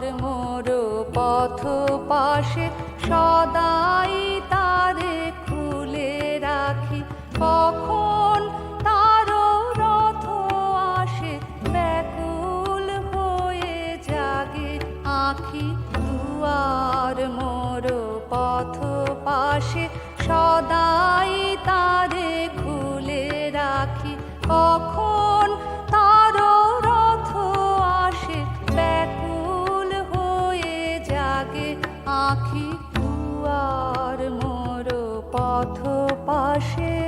দুয়ার মোর পথ পাশে সদাই তারে খুলে রাখি। কখন তার রথ আসে, ব্যাকুল হয়ে জাগে আখি। দুয়ার মোর পথ পাশে সদাই তারে খুলে রাখি। কখন আখি কুয়ার মোর পথ পাশে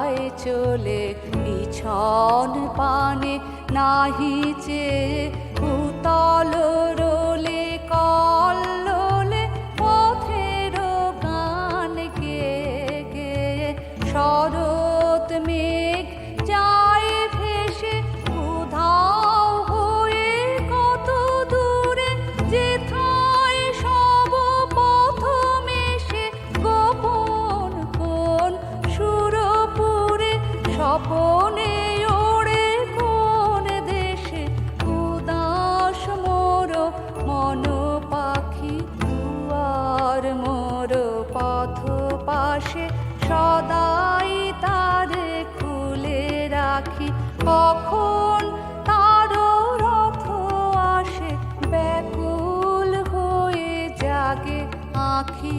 যায় চলে? বিছন পানে নাহি চেয়ে ভূতল পাখি কখন তার রথ আসে ব্যাকুল হয়ে জাগে আঁখি।